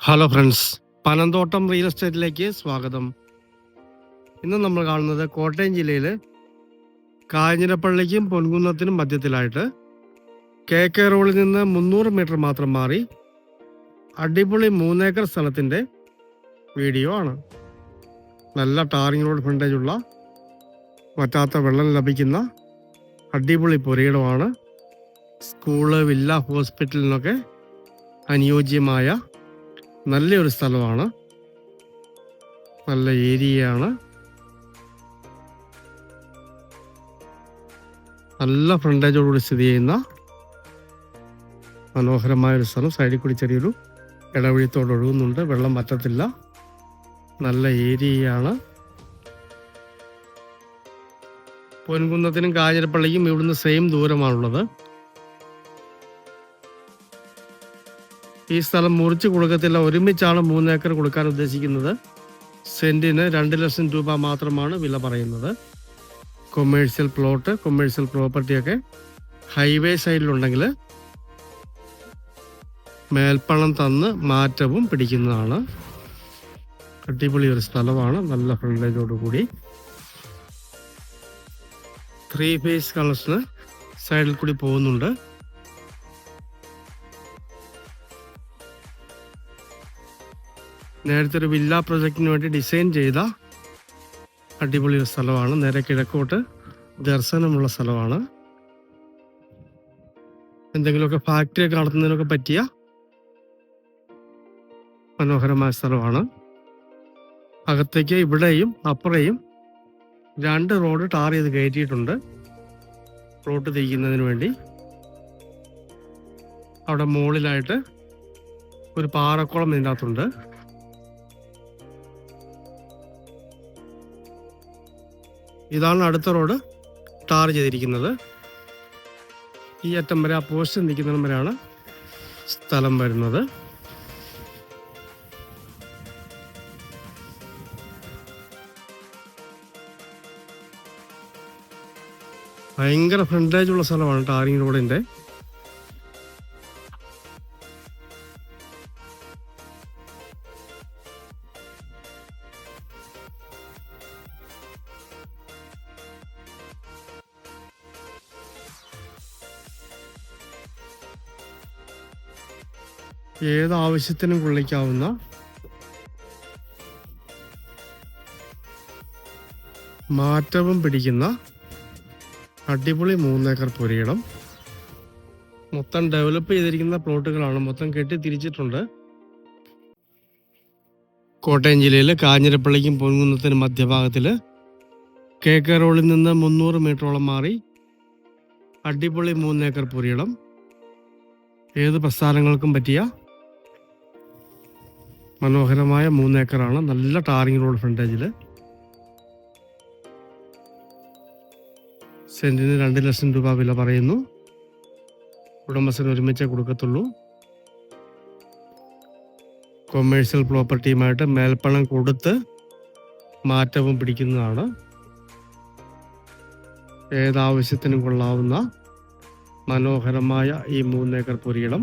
Hello friends Panamthottam real എസ്റ്റേറ്റിലേക്ക് സ്വാഗതം. ഇന്ന് നമ്മൾ കാണുന്നത് കോട്ടയം ജില്ലയിൽ കാഞ്ഞിരപ്പള്ളിക്കും പൊൻകുന്നത്തിനും മധ്യത്തിലായിട്ട് കെ കെ റോഡിൽ നിന്ന് മുന്നൂറ് മീറ്റർ മാത്രം മാറി അടിപൊളി മൂന്നേക്കർ സ്ഥലത്തിന്റെ വീഡിയോ ആണ്. നല്ല ടാറിങ് റോഡ് ഫ്രണ്ടേജ് ഉള്ള വറ്റാത്ത വെള്ളം ലഭിക്കുന്ന അടിപൊളി പുരയിടമാണ്. സ്കൂൾ വില്ല ഹോസ്പിറ്റലിനൊക്കെ അനുയോജ്യമായ നല്ലൊരു സ്ഥലമാണ്. നല്ല ഏരിയയാണ്. നല്ല ഫ്രണ്ടേജോടുകൂടി സ്ഥിതി ചെയ്യുന്ന മനോഹരമായ ഒരു സ്ഥലം. സൈഡിൽ കൂടി ചെറിയൊരു ഇടവഴിത്തോട് ഒഴുകുന്നുണ്ട്. വെള്ളം പറ്റത്തില്ല നല്ല ഏരിയയാണ്. പൊൻകുന്നത്തിനും കാഞ്ഞിരപ്പള്ളിക്കും ഇവിടുന്ന് സെയിം ദൂരമാണുള്ളത്. ഈ സ്ഥലം മുറിച്ച് കൊടുക്കത്തില്ല. ഒരുമിച്ചാണ് മൂന്ന് ഏക്കർ കൊടുക്കാൻ ഉദ്ദേശിക്കുന്നത്. സെന്റിന് രണ്ട് ലക്ഷം രൂപ മാത്രമാണ് വില പറയുന്നത്. കൊമേഴ്സ്യൽ പ്ലോട്ട് കൊമേഴ്സ്യൽ പ്രോപ്പർട്ടിയൊക്കെ ഹൈവേ സൈഡിലുണ്ടെങ്കിൽ മേൽപ്പണം തന്ന് മാറ്റവും പിടിക്കുന്നതാണ്. അടിപൊളി ഒരു സ്ഥലമാണ്. നല്ല ഫ്രണ്ടേജോട് കൂടി. ത്രീ ഫേസ് കളക്ഷന് സൈഡിൽ കൂടി പോകുന്നുണ്ട്. നേരത്തെ ഒരു വില്ല പ്രൊജക്റ്റിന് വേണ്ടി ഡിസൈൻ ചെയ്ത അടിപൊളി ഒരു സ്ഥലമാണ്. നേരെ കിഴക്കോട്ട് ദർശനമുള്ള സ്ഥലമാണ്. എന്തെങ്കിലുമൊക്കെ ഫാക്ടറി ഒക്കെ നടത്തുന്നതിനൊക്കെ പറ്റിയ മനോഹരമായ സ്ഥലമാണ്. അകത്തേക്ക് ഇവിടെയും അപ്പുറയും രണ്ട് റോഡ് ടാർ ചെയ്ത് കയറ്റിയിട്ടുണ്ട്. റോഡ് തിരിക്കുന്നതിന് വേണ്ടി. അവിടെ മുകളിലായിട്ട് ഒരു പാറക്കുളം ഇതിന്റെ അകത്തുണ്ട് ഇതാണ് അടുത്ത റോഡ് ടാർ ചെയ്തിരിക്കുന്നത്. ഈ അറ്റം വരെ ആ പോസ്റ്റ് നിൽക്കുന്നിടം വരെയാണ് സ്ഥലം വരുന്നത്. ഭയങ്കര ഫ്രണ്ടേജ് ഉള്ള സ്ഥലമാണ് ടാറിങ് റോഡിന്റെ ഏത് ആവശ്യത്തിനും കൊള്ളിക്കാവുന്ന മാറ്റവും പിടിക്കുന്ന അടിപൊളി മൂന്നേക്കർ പുരയിടം. മൊത്തം ഡെവലപ്പ് ചെയ്തിരിക്കുന്ന പ്ലോട്ടുകളാണ് മൊത്തം കെട്ടി തിരിച്ചിട്ടുണ്ട്. കോട്ടയം ജില്ലയിൽ കാഞ്ഞിരപ്പള്ളിക്കും പൊൻകുന്നത്തിനും മധ്യഭാഗത്തിൽ കെ കെ റോഡിൽ നിന്ന് മുന്നൂറ് മീറ്ററോളം മാറി അടിപൊളി മൂന്നേക്കർ പുരയിടം. ഏത് പ്രസ്ഥാനങ്ങൾക്കും പറ്റിയ മനോഹരമായ മൂന്നേക്കറാണ്. നല്ല ടാറിംഗ് റോഡ് ഫ്രണ്ടേജിൽ സെന്റിന് രണ്ട് ലക്ഷം രൂപ വില പറയുന്നു. ഉടമസ്ഥന് ഒരുമിച്ചേ കൊടുക്കത്തുള്ളൂ. കൊമേഴ്സ്യൽ പ്രോപ്പർട്ടിയുമായിട്ട് മേൽപ്പണം കൊടുത്ത് മാറ്റവും പിടിക്കുന്നതാണ്. ഏതാവശ്യത്തിനും കൊള്ളാവുന്ന മനോഹരമായ ഈ മൂന്നേക്കർ പുരിയിടം.